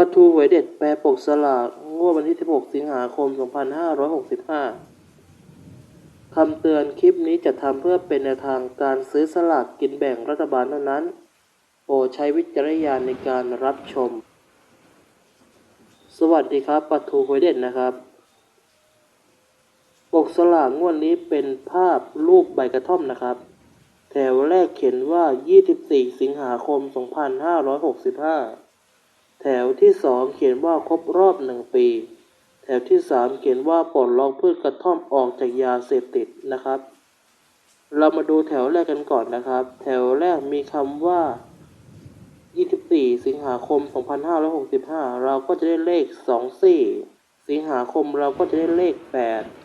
ประทูหวยเด็ดแปรปกสลากงวดวันที่ 16 สิงหาคม 2565 คำเตือนคลิปนี้จะทำเพื่อเป็นแนวทางการซื้อสลากกินแบ่งรัฐบาลเท่านั้น โปรดใช้วิจารณญาณในการรับชม สวัสดีครับประทูหวยเด็ดนะครับ ปกสลากงวดนี้เป็นภาพรูปใบกระท่อมนะครับ แถวแรกเขียนว่า 24 สิงหาคม 2565 แถวที่2เขียนว่าครบรอบ1ปี แถวที่3เขียนว่าปลดล็อกพืชกระท่อมออกจากยาเสพติดนะครับ เรามาดูแถวแรกกันก่อนนะครับ แถวแรกมีคำว่า 24 สิงหาคม 2565 เราก็จะได้เลข 24 สิงหาคมเราก็จะได้เลข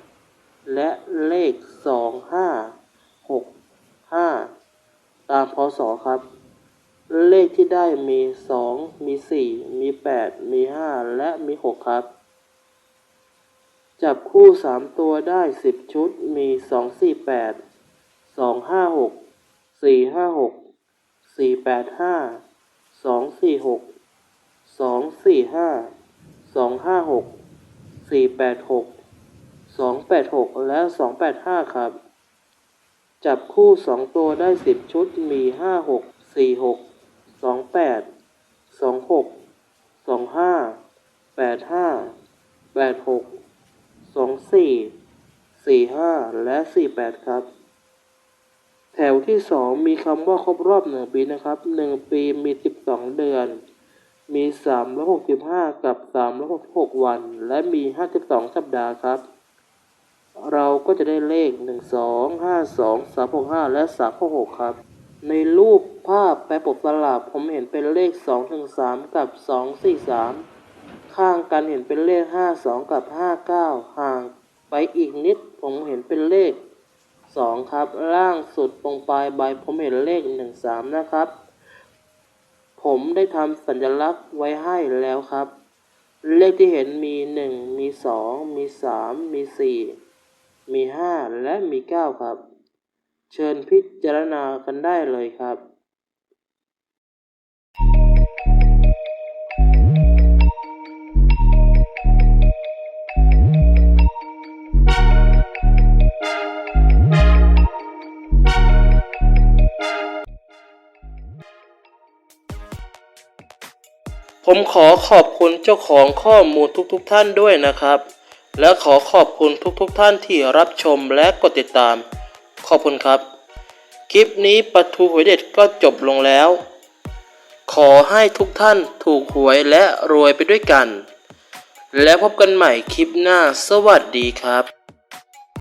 8 และเลข 25 6 5 ตามพศครับ เลขที่ได้มี 2 มี 4 มี 8 มี 5 และมี 6 ครับ จับคู่ 3 ตัวได้ 10 ชุด มี 2 4 8 2 5 6 4 5 6 4 8 5 2 4 6 2 4 5 2 5 6 4 8 6 2 8 6 และ 2 8 5 ครับ จับคู่ 2 ตัวได้ 10 ชุด มี 5 6 4 6 สองแปดสองหกสองห้าแปดห้าแปดหกสองสี่สี่ห้าและสี่แปดครับ แถวที่สองมีคำว่าครบรอบหนึ่งปีนะครับหนึ่งปีมีสิบสองเดือน มีสามร้อยหกสิบห้ากับสามร้อยหกหกวัน และมีห้าสิบสองสัปดาห์ครับ เราก็จะได้เลขหนึ่งสองห้าสองสามหกห้าและสามหกหกครับ ในรูป ภาพแปปกสลากผมเห็นเป็นเลข2ถึง3กับ2 4 3ข้างกันเห็นเป็นเลข5 2กับ5 9ห่างไปอีกนิดผมเห็นเป็นเลข2ครับ ล่างสุดตรงปลายใบผมเห็นเลข1 3นะครับ ผมได้ทำสัญลักษณ์ไว้ให้แล้วครับ เลขที่เห็นมี1มี2มี3มี4มี5และมี9ครับ เชิญพิจารณากันได้เลยครับ ผมขอขอบคุณเจ้าของข้อมูลทุกๆทท่านด้วยนะครับ และขอขอบคุณทุกๆทท่านที่รับชมและกดติดตาม ขอบคุณครับ คลิปนี้ปะทูหวยเด็ดก็จบลงแล้ว ขอให้ทุกท่านถูกหวยและรวยไปด้วยกัน แล้วพบกันใหม่คลิปหน้าสวัสดีครับ